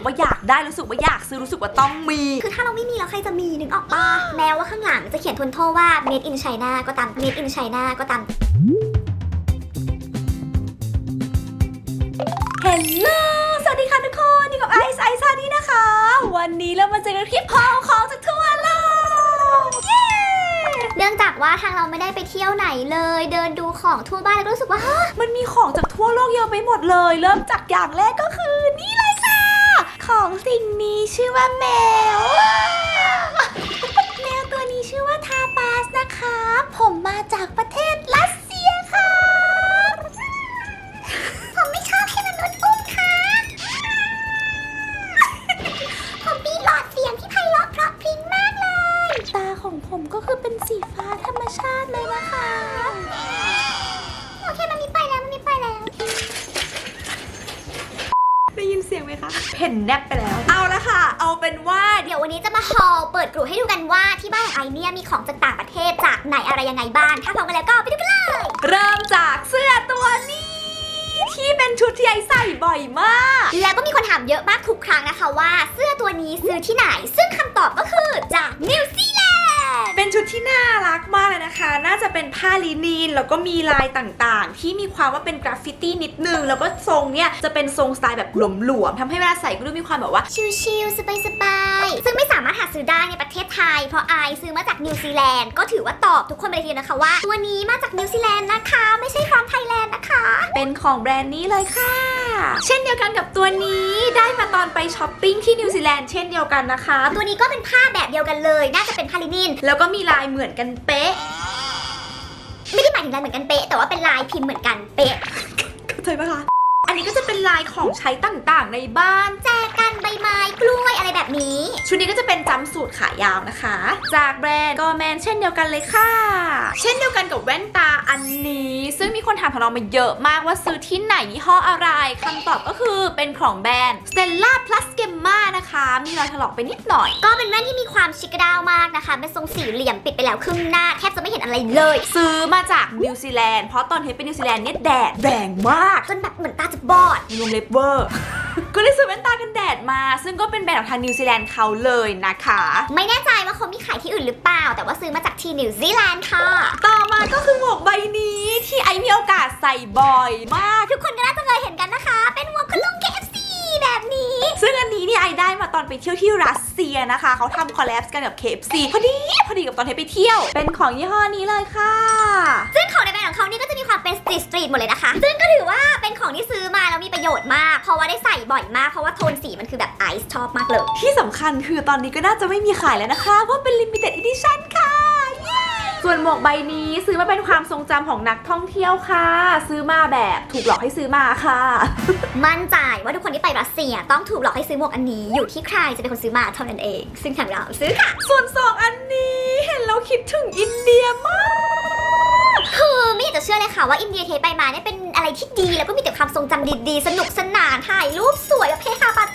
กว่าอยากได้รู้สึกว่าอยากซื้อรู้สึกว่าต้องมี คือถ้าเราไม่มีแล้วใครจะมีนึกออกปะแม้ว่าข้างหลังจะเขียนทนโทษว่า made in China ก็ตาม made in China ก็ตามเฮลโลสวัสดีค่ะทุกคนอยู่กับไอซ์ไอซ์ซานี่นะคะ วันนี้เรามาเจอกันคลิปพอของจากทั่วโลกเย้ เนื่องจากว่าทางเราไม่ได้ไปเที่ยวไหนเลย เดินดูของทั่วบ้านแล้วก็รู้สึกว่าฮะมันมีของจากทั่วโลกเยอะไปหมดเลย เริ่มจากอย่างแรกก็คือนี่เลยค่ะ ของสิ่งนี้ชื่อว่าแมว แมวตัวนี้ชื่อว่าทาปาสนะคะ ผมมาจากประเทศรัสเซียค่ะ ผมไม่ชอบให้มนุษย์อุ้มค่ะ ผมมีหลอดเสียงที่ไพเราะเพราะพริ้งมากเลย ตาของผมก็คือเป็นสีฟ้าธรรมชาติเลยนะคะ นเสียงไหมคะเห็นแนบไปแล้ว เอาละค่ะ เอาเป็นว่าเดี๋ยววันนี้จะมาฮอลเปิดกลุ่ให้ดูกันว่าที่บ้านของไอเนี่ยมีของจากต่างประเทศจากไหนอะไรยังไงบ้างถ้าพร้อมกันแล้วก็ไปดูกันเลย เริ่มจากเสื้อตัวนี้ ที่เป็นชุดที่ไอใส่บ่อยมาก แล้วก็มีคนถามเยอะมากทุกครั้งนะคะว่าเสื้อตัวนี้ซื้อที่ไหน ซึ่งคำ จะเป็นผ้าลินีนแล้วก็มีลายต่างๆ ที่มีความว่าเป็นกราฟฟิตี้นิดนึง แล้วก็ทรงเนี่ยจะเป็นทรงสไตล์แบบหลวมๆทำให้เวลาใส่ก็ดูมีความแบบว่า ชิลๆสบายๆซึ่งไม่สามารถหาซื้อได้ในประเทศไทย เพราะไอซื้อมาจากนิวซีแลนด์ก็ถือว่าตอบทุกคนไปเลยทีเดียวนะคะว่าตัวนี้มาจากนิวซีแลนด์นะคะ ไม่ใช่ฟรอมไทยแลนด์นะคะ เป็นของแบรนด์นี้เลยค่ะ เช่นเดียวกันกับตัวนี้ได้มาตอนไปช้อปปิ้งที่นิวซีแลนด์เช่นเดียวกันนะคะ ตัวนี้ก็เป็นผ้าแบบเดียวกันเลย น่าจะเป็นผ้าลินิน แล้วก็มีลายเหมือนกันเป๊ะ ไม่ได้หมายถึงลายเหมือนกันเป๊ะ แต่ว่าเป็นลายพิมพ์เหมือนกันเป๊ะ เข้าใจปะคะอันนี้ก็จะเป็นลายของใช้ต่างๆ ในบ้าน แจกันใบไม้กล้วยอะไรแบบนี้ ชุดนี้ก็จะเป็นจำสูตรขายาวนะคะ จากแบรนด์กอแมนเช่นเดียวกันเลยค่ะ เช่นเดียวกันกับแว่นตาอันนี้ ซึ่งมีคนถามของเรามาเยอะมากว่าซื้อที่ไหนยี่ห้ออะไรคำตอบก็คือเป็นของแบรนด์ Stella Plus Gemma นะคะ มีรอยถลอกไปนิดหน่อย ก็เป็นแว่นที่มีความชิคกระดาวมากนะคะเป็นทรงสี่เหลี่ยมปิดไปแล้วครึ่งหน้าแทบจะไม่เห็นอะไรเลย ซื้อมาจากนิวซีแลนด์เพราะตอนเทปไปนิวซีแลนด์เนี่ยแดดแรงมากจนแบบเหมือนตาจะบอดมีวงเล็บเวอร์ ก็เลยซื้อแว่นตากันแดดมา ซึ่งก็เป็นแบรนด์ของทางนิวซีแลนด์เขาเลยนะคะ ไม่แน่ใจว่าเขามีขายที่อื่นหรือเปล่า แต่ว่าซื้อมาจากที่นิวซีแลนด์ค่ะ ต่อมาก็คือหมวกใบนี้ที่ไอมีโอกาสใส่บ่อยมาก ทุกคนก็น่าจะเคยเห็นกันนะคะเป็นหมวกคุณลุง KFC แบบนี้ ซึ่งอันนี้เนี่ยไอได้มาตอนไปเที่ยวที่รัสเซียนะคะ เขาทำคอลแลบกันกับ KFC พอดีพอดีกับตอนที่ไปเที่ยว เป็นของยี่ห้อนี้เลยค่ะ ซึ่งของในแบรนด์ของเขานี่ก็จะมีความเป็นสตรีทสตรีทหมดเลยนะคะ ซึ่งก็ถือว่าเป็นของที่ซื้อมาแล้วมีประโยชน์มาก เพราะว่าได้ใส่บ่อยมาก เพราะว่าโทนสีมันคือแบบไอซ์ชอบมากเลย ที่สำคัญคือตอนนี้ก็น่าจะไม่มีขายแล้วนะคะ เพราะเป็น limited edition ค่ะเย้ ส่วนหมวกใบนี้ซื้อมาเป็นความทรงจำของนักท่องเที่ยวค่ะ ซื้อมาแบบถูกหลอกให้ซื้อมาค่ะ มั่นใจว่าทุกคนที่ไปรัสเซียต้องถูกหลอกให้ซื้อหมวกอันนี้อยู่ที่ใครจะเป็นคนซื้อมาเท่านั้นเอง ซึ่งทางเราซื้อค่ะ ส่วนสองอันนี้เห็นแล้วคิดถึงอินเดียมาก คือไม่อยากจะเชื่อเลยค่ะว่าอินเดียเทปไปมาเนี่ยเป็นอะไรที่ดีแล้วก็มีแต่ความทรงจำดีๆ สนุกสนานถ่ายรูปสวยแบบเฮฮาปาร์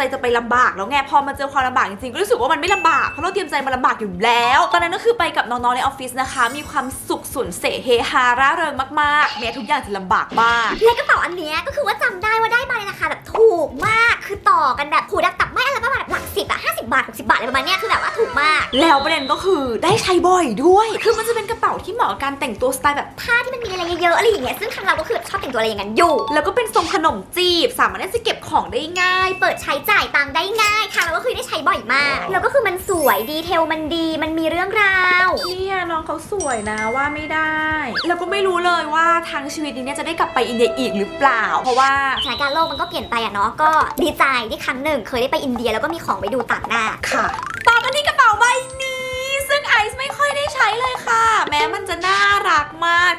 ใจจะไปลำบากแล้วไงพอมาเจอความลำบากจริงๆก็รู้สึกว่ามันไม่ลำบากเพราะเราเตรียมใจมาลำบากอยู่แล้ว ตอนนั้นก็คือไปกับน้องๆในออฟฟิศนะคะ มีความสุขสุนเสเฮฮาร่าเริงมากๆแม้ทุกอย่างจะลำบากมากและกระเป๋าอันเนี้ยก็คือว่าจำได้ว่าได้มาในราคาแบบถูกมากคือต่อกันแบบผูดักตับไม่อะไรประมาณหลัก สิบอะห้าสิบบาทหกสิบาทอะไรประมาณเนี้ยคือแบบว่าถูกมาก แล้วประเด็นก็คือได้ใช้บ่อยด้วย คือมันจะเป็นกระเป๋าที่เหมาะกับการแต่งตัวสไตล์แบบ ผ้าที่มันมีอะไรเยอะๆอะไรอย่างเงี้ยซึ่งทางเราก็คือแบบชอบแต่งตัวอะไรอย่างนั้นอยู่ แล้วก็เป็นทรงขนมจีบ สามารถที่จะเก็บของได้ง่าย เปิดใช้จ่ายตังค์ได้ง่ายทางเราก็คือได้ใช้บ่อยมาก แล้วก็คือมันสวยดีเทลมันดีมันมีเรื่องราว เนี่ยน้องเขาสวยนะว่าไม่ได้ แล้วก็ไม่รู้เลยว่าทางชีวิตนี้เนี่ยจะได้กลับไปอินเดียอีกหรือเปล่า เพราะว่าสถานการณ์โลกมันก็เปลี่ยนไปอะเนาะก็ดีใจที่ครั้งหนึ่งเคยได้ไปอินเดียแล้วก็มีของไปดูต่างหน้าค่ะ ต่อกันที่กระเป๋าใบนี้ ซึ่งไอซ์ไม่ค่อยได้ใช้เลยค่ะแม้มันจะน่ารักมาก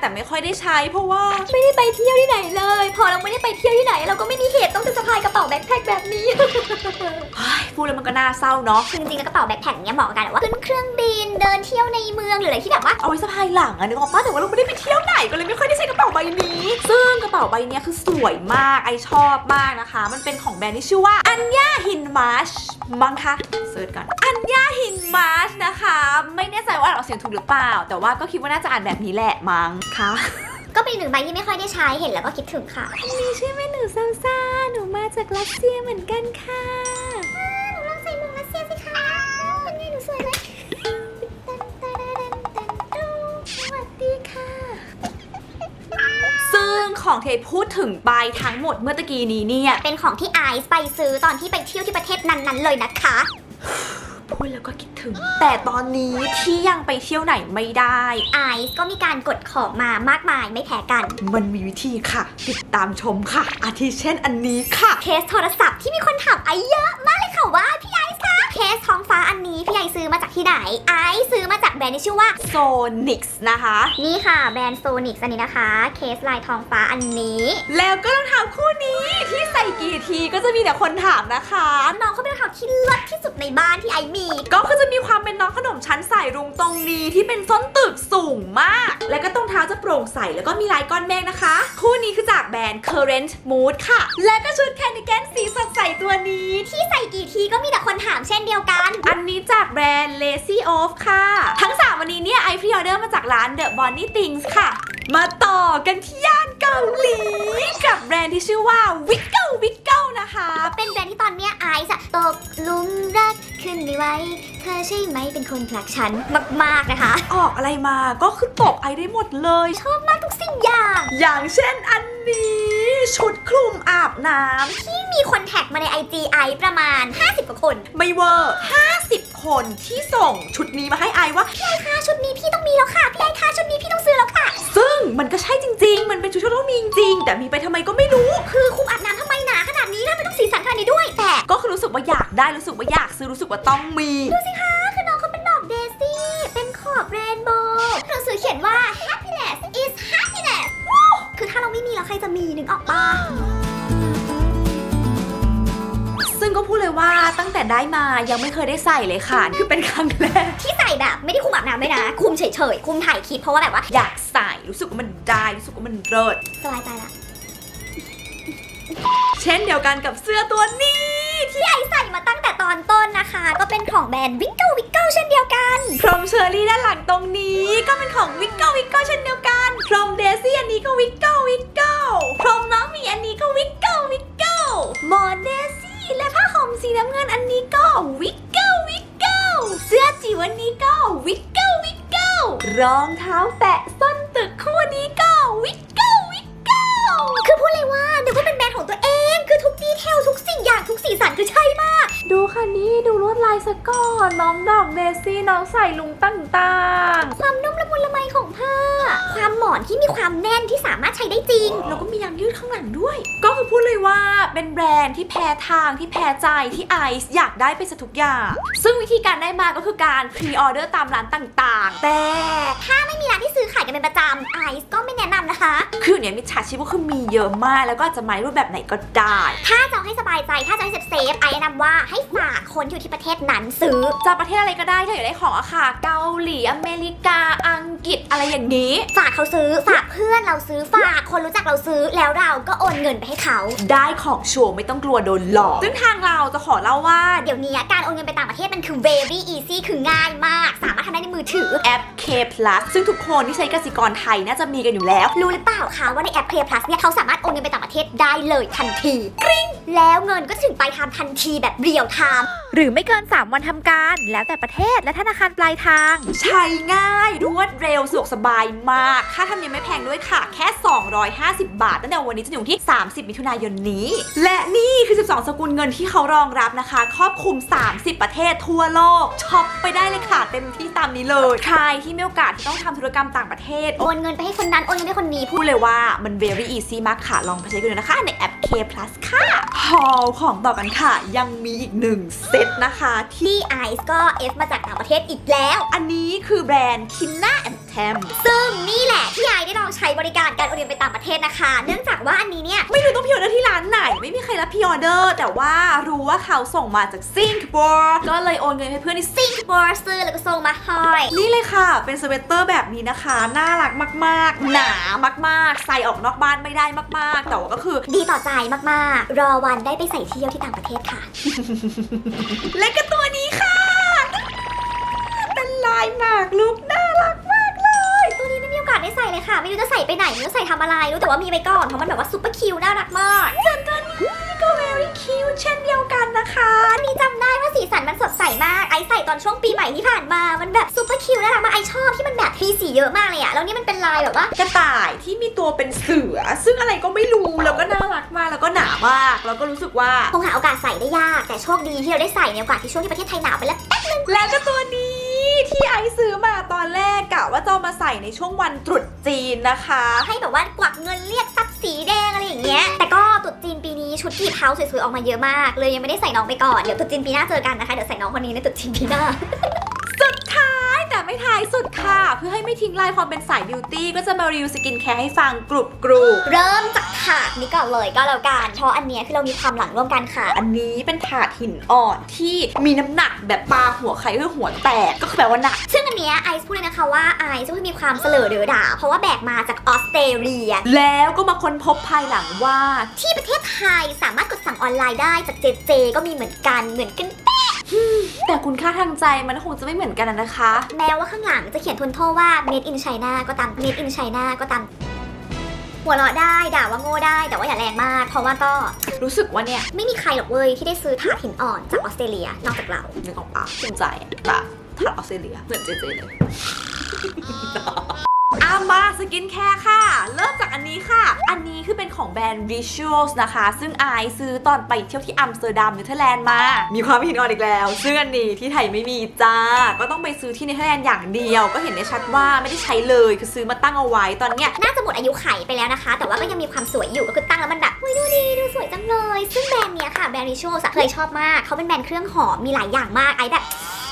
แต่ไม่ค่อยได้ใช้ เพราะว่า ไม่ได้ไปเที่ยวที่ไหนเลย พอเราไม่ได้ไปเที่ยวที่ไหน เราก็ไม่มีเหตุต้องจะสะพายกระเป๋าแบ็คแพ็คแบบนี้ เฮ้ยพูดแล้วมันก็น่าเศร้าเนาะ คือจริงๆแล้วกระเป๋าแบ็คแพ็คเนี้ยเหมาะกับการแบบว่าขึ้นเครื่องบินเดินเที่ยวในเมืองหรืออะไรที่แบบว่า เอาไว้สะพายหลังอะนึกออกปะแต่ว่าเราไม่ได้ไปเที่ยวไหนก็เลยไม่ค่อยได้ใช้กระเป๋าใบนี้ ซึ่งกระเป๋าใบเนี้ยคือสวยมากไอชอบมากนะคะ มันเป็นของแบรนด์ที่ชื่อว่าอัญญาหินมาชมั้งคะเซิร์ชก่อนอัญญาหิน มาชนะคะ ไม่แน่ใจว่าอ่านออกเสียงถูกหรือเปล่า แต่ว่าก็คิดว่าน่าจะอ่านแบบนี้แหละมั้งคะก็เป็นอีกหนึ่งใบที่ไม่ค่อยได้ใช้เห็นแล้วก็คิดถึงค่ะนี่ใช่ไหมหนูซาซาหนูมาจากรัสเซียเหมือนกันค่ะหนูลองใส่หมวกรัสเซียสิคะเป็นไงหนูสวยไหมตันตันตันตันตันสวัสดีค่ะ ซึ่งของเทพูดถึงไปทั้งหมดเมื่อตะกี้นี้เนี่ย เป็นของที่ไอซ์ไปซื้อตอนที่ไปเที่ยวที่ประเทศนั้นๆเลยนะคะ พูดแล้วก็คิดถึง แต่ตอนนี้ที่ยังไปเที่ยวไหนไม่ได้ ไอซ์ก็มีการกดของมามากมายไม่แพ้กัน มันมีวิธีค่ะ ติดตามชมค่ะ อาทิเช่นอันนี้ค่ะ เคสโทรศัพท์ที่มีคนถามไอซ์เยอะมากเลยค่ะว่าพี่ไอซ์คะเคสท้องฟ้าอันนี้พี่ไอซ์ซื้อมาจากที่ไหน ไอซ์ซื้อมาจากแบรนด์ที่ชื่อว่า Sonix นะคะ นี่ค่ะแบรนด์โซนิกอันนี้นะคะ เคสลายทองฟ้าอันนี้ แล้วก็รองเท้าคู่นี้ที่ใส่กี่ทีก็จะมีแต่คนถามนะคะน้องเขาเป็นรองเท้าที่เลิศที่สุดในบ้านที่ไอซ์มีก็คือจะมีความเป็นน้องขนมชั้นใสรุงตรงนี้ที่เป็นส้นตึกสูงมาก แล้วก็ตรงเท้าจะโปร่งใสแล้วก็มีลายก้อนเมฆนะคะ คู่นี้คือจากแบรนด์ Current Mood ค่ะ และก็ชุดแคนดิแกนสีสดใสตัวนี้ ที่ใส่กี่ทีก็มีแต่คนถามเช่นเดียวกัน อันนี้จากแบรนด์ Lazy Off ค่ะ ทั้ง 3 วันนี้เนี่ยไอพรีออเดอร์มาจากร้าน The Bonnie Things ค่ะ มาต่อกันที่ย่านเกาหลีกับแบรนด์ที่ชื่อว่า Wiggle Wiggle นะคะ เป็นแบรนด์ที่ตอนเนี้ยไอซ์อะตกหลุมรัก ขึ้นไม่ไหวเธอใช่ไหมเป็นคนผลักฉันมากๆนะคะ ออกอะไรมาก็คือตกไอได้หมดเลย ชอบมากทุกสิ่งอย่าง อย่างเช่นอันนี้ ชุดคลุมอาบน้ำที่มีคนแท็กมาใน IG ไอซ์ประมาณ 50กว่าคน ไม่เวอร์ 50 คนที่ส่งชุดนี้มาให้ไอว่าพี่ไอซ์คะชุดนี้พี่ต้องมีแล้วค่ะพี่ไอซ์คะชุดนี้พี่ต้องซื้อแล้วค่ะ ซึ่งมันก็ใช่จริง ๆ มันเป็นชุดที่ต้องมีจริงๆแต่มีไปทำไมก็ไม่รู้ คือคุมอาบน้ำทำไม ก็คือรู้สึกว่าอยากได้รู้สึกว่าอยากซื้อรู้สึกว่าต้องมี ดูสิคะคือน้องเขาเป็นดอกเดซี่ เป็นขอบเรนโบว์หนังสือเขียนว่า happiness is happiness คือถ้าเราไม่มีแล้วใครจะมีนึกออกปะซึ่งก็พูดเลยว่าตั้งแต่ได้มายังไม่เคยได้ใส่เลยค่ะ คือเป็นครั้งแรก ที่ใส่แบบไม่ได้คุมอาบน้ำด้วยนะ คุมเฉยๆ คุมถ่ายคลิปเพราะว่าแบบว่าอยากใส่รู้สึกว่ามันได้รู้สึกว่ามันเลิศสบายใจละ เช่นเดียวกันกับเสื้อตัวนี้ ที่ไอใส่มาตั้งแต่ตอนต้นนะคะ ก็เป็นของแบรนด์วิกเกิลวิกเกิลเช่นเดียวกัน พรมเชอรี่ด้านหลังตรงนี้ ก็เป็นของวิกเกิลวิกเกิลเช่นเดียวกัน พรมเดซี่อันนี้ก็วิกเกิลวิกเกิลพรมน้องหมีอันนี้ก็วิกเกิลวิกเกิลหมอนเดซี่และผ้าห่มสีน้ำเงินอันนี้ก็วิกเกิลวิกเกิลเสื้อจิ๋วอันนี้ก็วิกเกิลวิกเกิลรองเท้าแตะส้นตึกคู่นี้ก็วิกเกิลวิกเกิลคือพูดเลยว่านึกว่าเป็นแบรนด์ของตัวเองคือทุกดี เทลทุกสิ่งอย่างทุกสีสันคือใช่มาก ดูค่ะนี่ดูลวดลายสก่อนน้องดอกเดซี่น้องใส่ลุงต่างความนุ่มละมุนละไมของผ้า ความหมอนที่มีความแน่นที่สามารถใช้ได้จริงๆแล้วก็มียางยืดข้างหลังด้วย ก็คือพูดเลยว่าเป็นแบรนด์ที่แพ้ทางที่แพ้ใจที่ไอซ์อยากได้ไปซะทุกอย่าง ซึ่งวิธีการได้มาก็คือการพรีออเดอร์ตามร้านต่างๆ แต่ถ้าไม่มีร้านที่ซื้อขายกันเป็นประจำไอซ์ก็ไม่แนะนำนะคะ คือเนี่ยมิจฉาชีพก็คือมีเยอะมากแล้วก็อาจจะมาในรูปแบบไหนก็ได้ ถ้าจะเอาให้สบายใจ ถ้าจะให้เซฟเซฟไอแนะนำว่าให้ฝากคนที่อยู่ที่ประเทศนั้นซื้อจะประเทศอะไรก็ได้ถ้าอยากได้ของอะค่ะ เกาหลี อเมริกา อังกฤษ อะไรอย่างนี้ ฝากเขาซื้อ ฝากเพื่อนเราซื้อ ฝากคนรู้จักเราซื้อ แล้วเราก็โอนเงินไปให้เขา ได้ของชัวร์ไม่ต้องกลัวโดนหลอก ซึ่งทางเราจะขอเล่าว่า เดี๋ยวนี้การโอนเงินไปต่างประเทศมันคือ very easy คือง่ายมาก สามารถทำได้ในมือถือแอป K Plus ซึ่งทุกคนที่ใช้กสิกรไทยน่าจะมีกันอยู่แล้ว รู้หรือเปล่าคะว่าในแอป Play Plus เนี่ยเขาสามารถโอนเงินไปต่างประเทศได้เลยทันทีกริ๊งแล้วเงินก็ถึงปลายทางทันทีแบบเรียลไทม์ หรือไม่เกิน 3 วันทำการ แล้วแต่ประเทศและธนาคารปลายทาง ใช้ง่าย รวดเร็วสะดวกสบายมาก ค่าธรรมเนียมไม่แพงด้วยค่ะ แค่ 250 บาท ตั้งแต่วันนี้จนถึงที่ 30 มิถุนายนนี้ และนี่คือ 12 สกุลเงินที่เขารองรับนะคะ ครอบคลุม 30 ประเทศทั่วโลกช็อปไปได้เลยค่ะเต็มที่ตามนี้เลยใครที่มีโอกาสที่ต้องทำธุรกรรมต่างประเทศ โอนเงินไปให้คนนั้น โอนเงินไปให้คนนี้พูดเลยว่ามัน very easy มากค่ะ ลองไปใช้กันดูนะคะ ในแอป K Plus ค่ะฮอลของต่อกันค่ะ ยังมีอีกหนึ่งเซตนะคะ ที่ไอซ์ก็ F มาจากต่างประเทศอีกแล้ว อันนี้คือแบรนด์ Kina and Tam ซึ่งนี่แหละที่ไอซ์ได้ลองใช้บริการการโอนเงินไปต่างประเทศนะคะ เนื่องจากว่าอันนี้เนี่ยไม่รู้ต้องพิออเดอร์ที่ร้านไหน ไม่มีใครรับพิออเดอร์ แต่ว่ารู้ว่าเขาส่งมาจากซิงคโปร์ก็เลยโอนเงินให้เพื่อนที่ซิงบอร์ซื้อแล้วก็ส่งมาให้นี่เลยค่ะ เป็นสเวตเตอร์แบบนี้นะคะ น่ารักมากๆ หนามากๆ ใส่ออกนอกบ้านไม่ได้มากๆ แต่ว่าก็คือดีต่อใจมากๆ รอวันได้ไปใส่เที่ยวที่ต่างประเทศค่ะ และก็ตัวนี้ค่ะ เป็นลายหมากลุกน่ารัก ได้ใส่เลยค่ะไม่รู้จะใส่ไปไหนไม่รู้จะใส่ทำอะไรรู้แต่ว่ามีไปก่อนเพราะมันแบบว่าซุปเปอร์คิวน่ารักมากส่วนตัวนี้ก็ very คะนี่จำได้ว่าสีสันมันสดใสมากไอซ์ใส่ตอนช่วงปีใหม่ที่ผ่านมา มันแบบซุปเปอร์คิวน่ารักมากไอซ์ชอบที่มันแบบมีสีเยอะมากเลยอะแล้วนี่มันเป็นลายแบบว่ากระต่ายที่มีตัวเป็นเสือ ซึ่งอะไรก็ไม่รู้แล้วก็น่ารักมากแล้วก็หนามากแล้วก็รู้สึกว่าคงหาโอกาสใส่ได้ยาก แต่โชคดีที่เราได้ใส่ในโอกาสที่ช่วงที่ประเทศไทยหนาวไปแล้วแล้วก็ตัวนี้ ที่ไอซ์ซื้อมาตอนแรกกะว่าจะเอามาใส่ในช่วงวันตรุษจีนนะคะ ให้แบบว่ากวักเงินเรียกทรัพย์สีแดงอะไรอย่างเงี้ย แต่ก็ตรุ๊จีนปีนี้ชุดกีบเท้าสวยๆออกมาเยอะมาก เลยยังไม่ได้ใส่น้องไปก่อน เดี๋ยวตรุ๊จีนปีหน้าเจอกันนะคะ เดี๋ยวใส่น้องคนนี้ในตรุ๊จีนปีหน้า สุดท้าย แต่ไม่ท้ายสุดค่ะ เพื่อให้ไม่ทิ้งลายความเป็นสายบิวตี้ก็จะมารีวิวสกินแคร์ให้ฟังกรุบกรุบเริ่มจากถาดนี้ก่อนเลยก็แล้วกันเพราะอันเนี้ยคือเรามีความหลังร่วมกันค่ะ อันนี้เป็นถาดหินอ่อนที่มีน้ำหนักแบบปลาหัวใครเพื่อหัวแตกก็คือแปลว่าหนัก ซึ่งอันเนี้ยไอซ์พูดเลยนะคะว่าไอซ์ก็มีความเสลอเดือด่า เพราะว่าแบกมาจากออสเตรเลีย แล้วก็มาค้นพบภายหลังว่า ที่ประเทศไทยสามารถกดสั่งออนไลน์ได้จากเจเจก็มีเหมือนกันเหมือนกัน แต่คุณค่าทางใจมันคงจะไม่เหมือนกันอะนะคะ แม้ว่าข้างหลังจะเขียนทนโทษว่า made in China ก็ตาม made in China ก็ตามหัวเราะได้ด่าว่าโง่ได้ แต่ว่าอย่าแรงมาก เพราะว่าก็รู้สึกว่าเนี่ยไม่มีใครหรอกเว้ยที่ได้ซื้อถาดหินอ่อนจากออสเตรเลียนอกจากเรานึกออกปะภูมิใจอะแบบถาดออสเตรเลียเหมือนเจเจเลย อามาสกินแคร์ค่ะ เริ่มจากอันนี้ค่ะ อันนี้คือเป็นของแบรนด์ Rituals นะคะ ซึ่งอายซื้อตอนไปเที่ยวที่อัมสเตอร์ดัมเนเธอร์แลนด์มา มีความหินอ่อนอีกแล้ว ซึ่งอันนี้ที่ไทยไม่มีจ้า ก็ต้องไปซื้อที่เนเธอร์แลนด์อย่างเดียว ก็เห็นได้ชัดว่าไม่ได้ใช้เลย คือซื้อมาตั้งเอาไว้ตอนเนี้ยน่าจะหมดอายุไขไปแล้วนะคะ แต่ว่าก็ยังมีความสวยอยู่ก็คือตั้งแล้วมันแบบอุ้ยดูดีดูสวยจังเลย ซึ่งแบรนด์เนี้ยค่ะแบรนด์ Rituals เคยชอบมากเขาเป็นแบรนด์เครื่องหอมมีหลายอย่างมากไอแบบ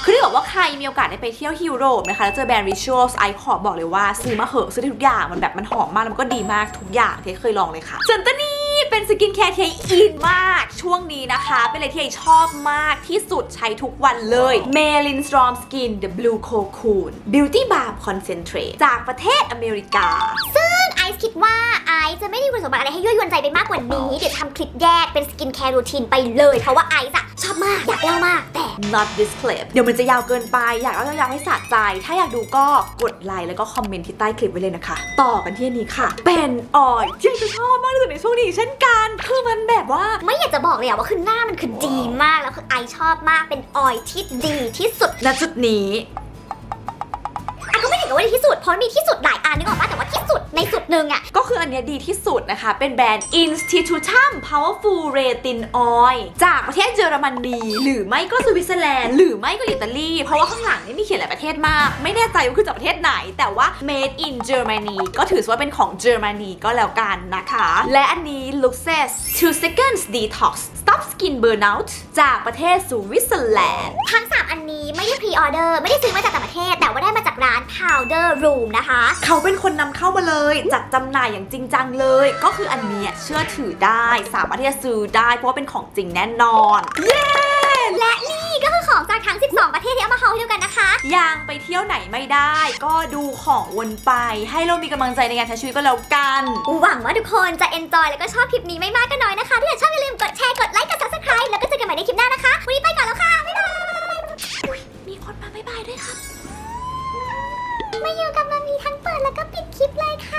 คือถ้าเกิดว่าใครมีโอกาสได้ไปเที่ยวที่ยุโรปนะคะแล้วเจอแบรนด์ Rituals ไอขอบอกเลยว่าซื้อมาเหอะซื้อได้ทุกอย่างมันแบบมันหอมมากแล้วมันก็ดีมากทุกอย่างที่เคยลองเลยค่ะส่วนตัวนี้เป็นสกินแคร์ที่อินมากช่วงนี้นะคะ เป็นอะไรที่ไอชอบมากที่สุดใช้ทุกวันเลย Maylin Storm Skin The Blue Cocoon Beauty Balm Concentrate จากประเทศอเมริกาไอ ซ์คิดว่าไอซ์จะไม่ได้คุณสมบัติอะไรให้ยั่วยวนใจไปมากกว่านี้ เดี๋ยวทำคลิปแยกเป็นสกินแคร์รูทีนไปเลย เพราะว่าไอซ์อะชอบมาก อยากเล่ามาก แต่ not this clip เดี๋ยวมันจะยาวเกินไป อยากเอายาวๆให้สะใจ ถ้าอยากดูก็กดไลค์แล้วก็คอมเมนต์ที่ใต้คลิปไว้เลยนะคะ ต่อกันที่อันนี้ค่ะ เป็นออยที่จะชอบมากที่สุดในช่วงนี้เช่นกัน คือมันแบบว่าไม่อยากจะบอกเลยอะว่าคือหน้ามันคือดีมากแล้วคือไอซ์ชอบมากเป็นออยที่ดีที่สุดณจุดนี้อะก็ไม่ถึงกับว่าดีที่สุดเพราะมีที่สุดหลายอันนึกออกปะแต่ว่า ที่สุดในสุดหนึ่งอะก็คืออันเนี้ยดีที่สุดนะคะ เป็นแบรนด์ Institutum Powerful Retin Oil จากประเทศเยอรมนีหรือไม่ก็สวิตเซอร์แลนด์หรือไม่ก็อิตาลี เพราะว่าข้างหลังนี่มีเขียนหลายประเทศมาก ไม่แน่ใจว่าคือจากประเทศไหน แต่ว่า Made in Germany ก็ถือว่าเป็นของเยอรมนีก็แล้วกันนะคะ และอันนี้ Luxes 2 seconds detox stop skin burnout จากประเทศสวิตเซอร์แลนด์ ทั้งสามอันนี้ไม่ได้พรีออเดอร์ ไม่ได้ซื้อมาจากต่างประเทศ แต่ว่าได้มาจากร้าน Powder Room นะคะ เขาเป็นคนนำเข้ามาเลย จัดจำหน่ายอย่างจริงจังเลย ก็คืออันเนี้ยเชื่อถือได้ สามารถที่จะซื้อได้ เพราะว่าเป็นของจริงแน่นอน เย้ และนี่ก็คือ ของจากทั้ง 12 ประเทศที่เอามาเฮาให้ดูกันนะคะ ยังไปเที่ยวไหนไม่ได้ ก็ดูของวนไป ให้เรามีกำลังใจในการใช้ชีวิตก็แล้วกัน หวังว่าทุกคนจะ enjoy แล้วก็ชอบคลิปนี้ไม่มากก็น้อยนะคะถ้าเกิดชอบอย่าลืมกดแชร์กดไลค์กด subscribe แล้วก็เจอกันใหม่ในคลิปหน้านะคะวันนี้ไปก่อนแล้วค่ะบ๊ายบายมีคนมาบ๊ายบายด้วยค่ะมาอยู่กับมามีทั้งเปิดแล้วก็ปิดคลิปเลยค่ะ